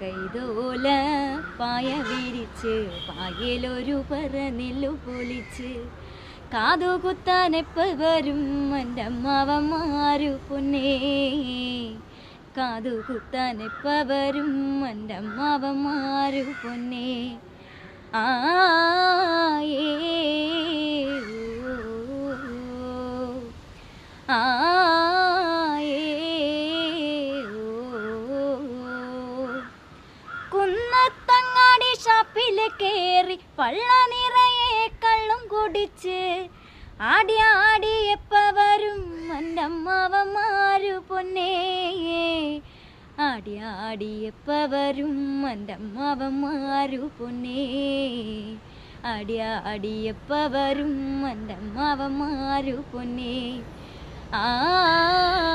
കൈതോല പായ വിരിച്ച് പായലൊരു പറനെല്ലു പൊലിച്ച് കാതുകുത്താനെപ്പ വരും എന്റെ അമ്മാവന്മാരു പൊന്നേ. കാതുകുത്താനെപ്പ പവരും എന്റെ അമ്മാവന്മാരു പൊന്നേ. ആ ഏ ഓ ആ ഏ ഓ. കുന്നത്തങ്ങാടി ഷാപ്പിൽ കേറി പള്ള നിറയെ കള്ളും കുടിച്ച് ആടി ആടി അമ്മാവന്മാരു പൊന്നേ ആടി ആടി എപ്പ വരും എന്റെ അമ്മാവന്മാരു പൊന്നേ ആടി ആടി എപ്പ വരും എന്റെ അമ്മാവന്മാരു പൊന്നേ ആ ഏ ഓ ആ